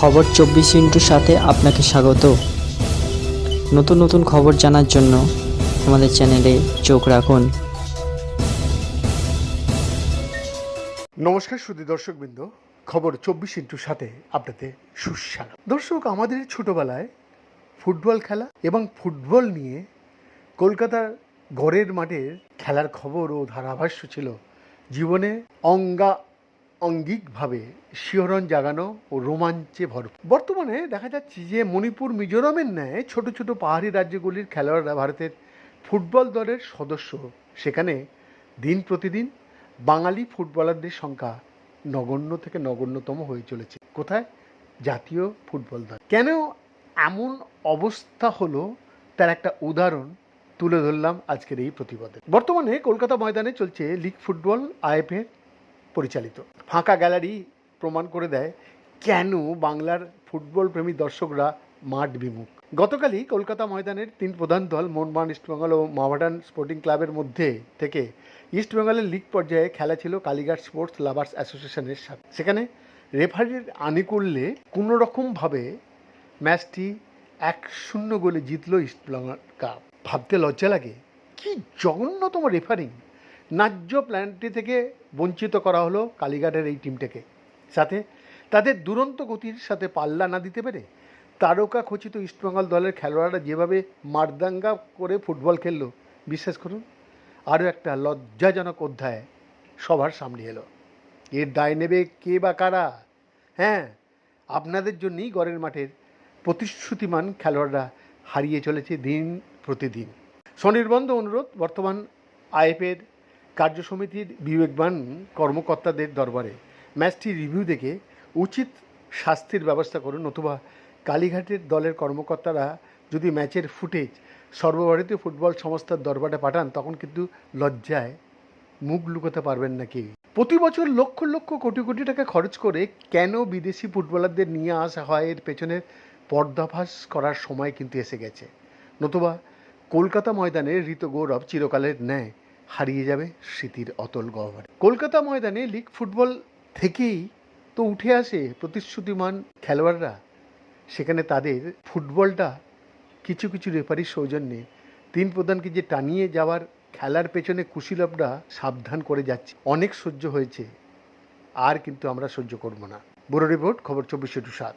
খবর চব্বিশ ইন্টুর সাথে আপনাকে স্বাগত। নতুন নতুন খবর জানার জন্য আমাদের চ্যানেলে চোখ রাখুন। নমস্কার সুদী দর্শকবৃন্দ, খবর চব্বিশ ইন্টুর সাথে আপনাদের সুস্বাগত। দর্শক, আমাদের ছোটবেলায় ফুটবল খেলা এবং ফুটবল নিয়ে কলকাতার গড়ের মাঠের খেলার খবর ও ধারাভাষ্য ছিল জীবনে অঙ্গা অঙ্গিকভাবে শিহরণ জাগানো ও রোমাঞ্চে ভরপুর। বর্তমানে দেখা যাচ্ছে যে মণিপুর মিজোরামের ন্যায় ছোট ছোট পাহাড়ি রাজ্যগুলির খেলোয়াড়রা ভারতের ফুটবল দলের সদস্য। সেখানে দিন প্রতিদিন বাঙালি ফুটবলারদের সংখ্যা নগণ্য থেকে নগণ্যতম হয়ে চলেছে। কোথায়? জাতীয় ফুটবল দল। কেন এমন অবস্থা হলো? তার একটা উদাহরণ তুলে ধরলাম আজকের এই প্রতিবাদে বর্তমানে কলকাতা ময়দানে চলছে লিগ ফুটবল আইএফএ পরিচালিত। ফাঁকা গ্যালারি প্রমাণ করে দেয় কেন বাংলার ফুটবল প্রেমী দর্শকরা মাঠ বিমুখ। গতকালই কলকাতা ময়দানের তিন প্রধান দল মোহনবাগান ইস্টবেঙ্গল ও মহাবাডান স্পোর্টিং ক্লাবের মধ্যে থেকে ইস্টবেঙ্গলের লিগ পর্যায়ে খেলা ছিল কালীঘাট স্পোর্টস লাভার্স অ্যাসোসিয়েশনের সাথে। সেখানে রেফারির আনুকূল্যে কোনো রকমভাবে ম্যাচটি এক শূন্য গোলে জিতল ইস্টবেঙ্গল কাপ। ভাবতে লজ্জা লাগে, কি জঘন্যতম রেফারিং! ন্যায্য প্ল্যানটি থেকে বঞ্চিত করা হলো কালীঘাটের এই টিমটাকে সাথে তাদের দুরন্ত গতির সাথে পাল্লা না দিতে পেরে তারকা খচিত ইস্টবেঙ্গল দলের খেলোয়াড়রা যেভাবে মারদাঙ্গা করে ফুটবল খেললো, বিশ্বাস করুন, আরও একটা লজ্জাজনক অধ্যায় সবার সামনে এলো। এর দায় নেবে কে বা কারা? হ্যাঁ আপনাদের জন্যই গড়ের মাঠের প্রতিশ্রুতিমান খেলোয়াড়রা হারিয়ে চলেছে দিন প্রতিদিন। স্বনির্বন্ধ অনুরোধ, বর্তমান আইএফের কার্যসমিতির বিবেকবান কর্মকর্তাদের দরবারে ম্যাচটি রিভিউ দেখে উচিত শাস্তির ব্যবস্থা করুন নতুবা কালীঘাটের দলের কর্মকর্তারা যদি ম্যাচের ফুটেজ সর্বভারতীয় ফুটবল সংস্থার দরবারে পাঠান, তখন কিন্তু লজ্জায় মুখ লুকোতে পারবেন না কেউ। প্রতি বছর লক্ষ লক্ষ কোটি কোটি টাকা খরচ করে কেন বিদেশি ফুটবলারদের নিয়ে আসা হয়, এর পেছনের পর্দাফাস করার সময় কিন্তু এসে গেছে। নতুবা কলকাতা ময়দানে ঋত গৌরব চিরকালের ন্যায়। হারিয়ে যাবে স্মৃতির অতল গহ্বরে। কলকাতা ময়দানে লিগ ফুটবল থেকেই তো উঠে আসে প্রতিশ্রুতিমান খেলোয়াড়রা। সেখানে তাদের ফুটবলটা কিছু কিছু রেফারির সৌজন্যে। তিন প্রধানকে যে টানিয়ে যাওয়ার খেলার পেছনে কুশীলবরা সাবধান করে যাচ্ছে। অনেক সহ্য হয়েছে। আর কিন্তু আমরা সহ্য করব না। ব্যুরো রিপোর্ট, খবর চব্বিশে টু সাত।